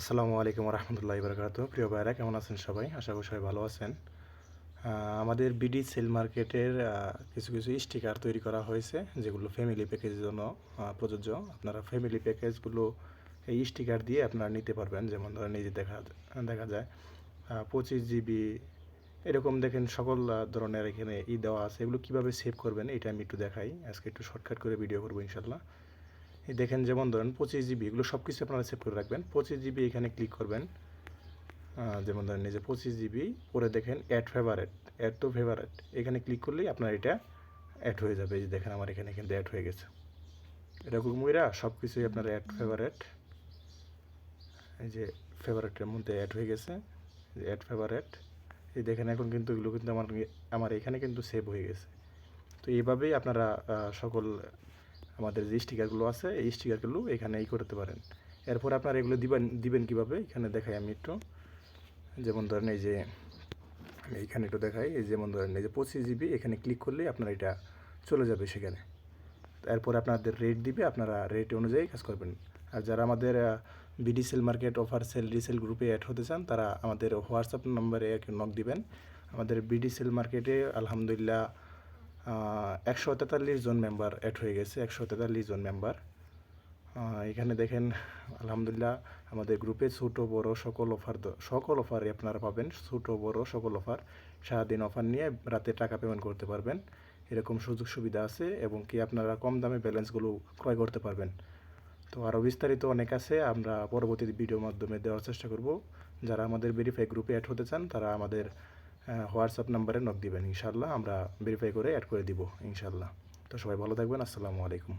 আসসালামু আলাইকুম রহমতুল্লাহ বরকাত প্রিয় ভাইরা কেমন আছেন সবাই? আশা করি সবাই ভালো আছেন। আমাদের বিডি সেল মার্কেটের কিছু কিছু স্টিকার তৈরি করা হয়েছে, যেগুলো ফ্যামিলি প্যাকেজের জন্য প্রযোজ্য। আপনারা ফ্যামিলি প্যাকেজগুলো এই স্টিকার দিয়ে আপনারা নিতে পারবেন। যেমন ধরেন যে দেখা দেখা যায় পঁচিশ জিবি এরকম দেখেন সকল ধরনের এখানে ই দেওয়া আছে। এগুলো কীভাবে সেভ করবেন, এটা আমি একটু দেখাই। আজকে একটু শর্টকাট করে ভিডিও করব ইনশাল্লাহ দেখেন যেমন ধরেন পঁচিশ জিবি, এগুলো সব কিছু আপনারা সেভ করে রাখবেন। পঁচিশ জিবি এখানে ক্লিক করবেন। যেমন ধরেন এই যে পঁচিশ জিবি, পরে দেখেন add favourite add to favourite এখানে ক্লিক করলেই আপনার এটা অ্যাড হয়ে যাবে। এই যে দেখেন আমার এখানে কিন্তু অ্যাড হয়ে গেছে। এরকম এরা সব কিছুই আপনার অ্যাড ফেভারেট এই যে ফেভারেটের মধ্যে অ্যাড হয়ে গেছে। অ্যাড ফেভারেট এই দেখেন এখন কিন্তু এগুলো কিন্তু আমার আমার এখানে কিন্তু সেভ হয়ে গেছে। তো এইভাবেই আপনারা সকল আমাদের যে স্টিকারগুলো আছে, এই স্টিকারগুলো এখানে এই করতে পারেন। এরপর আপনারা এগুলো দিবেন দিবেন কীভাবে? এখানে দেখাই আমি একটু। যেমন ধরেন এই যে, আমি এখানে একটু দেখাই। এই যেমন ধরেন এই যে পঁচিশ জিবি এখানে ক্লিক করলেই আপনার এটা চলে যাবে সেখানে। এরপর আপনাদের রেট দিবে, আপনারা রেট অনুযায়ী কাজ করবেন। আর যারা আমাদের BD sell market offer sell resell গ্রুপে অ্যাড হতে চান, তারা আমাদের হোয়াটসঅ্যাপ নম্বরে নক দিবেন। আমাদের বিডি সেল মার্কেটে আলহামদুলিল্লাহ একশো তেতাল্লিশ জন মেম্বার অ্যাড হয়ে গেছে, একশো তেতাল্লিশ জন মেম্বার এখানে দেখেন, আলহামদুলিল্লাহ, আমাদের গ্রুপে ছোটো, বড় সকল অফার সকল অফারই আপনারা পাবেন। ছোটো, বড় সকল অফার সারাদিন অফার নিয়ে রাতে টাকা পেমেন্ট করতে পারবেন। এরকম সুযোগ সুবিধা আছে এবং কি আপনারা কম দামে ব্যালেন্সগুলো ক্রয় করতে পারবেন। তো আরও বিস্তারিত অনেক আছে, আমরা পরবর্তী ভিডিওর মাধ্যমে দেওয়ার চেষ্টা করব। যারা আমাদের ভেরিফাই গ্রুপে অ্যাড হতে চান, তারা আমাদের হোয়াটসঅ্যাপ নাম্বারে নক দিবেন ইনশাল্লাহ আমরা ভেরিফাই করে অ্যাড করে দিব ইনশাল্লাহ তো সবাই ভালো থাকবেন, আসসালামু আলাইকুম।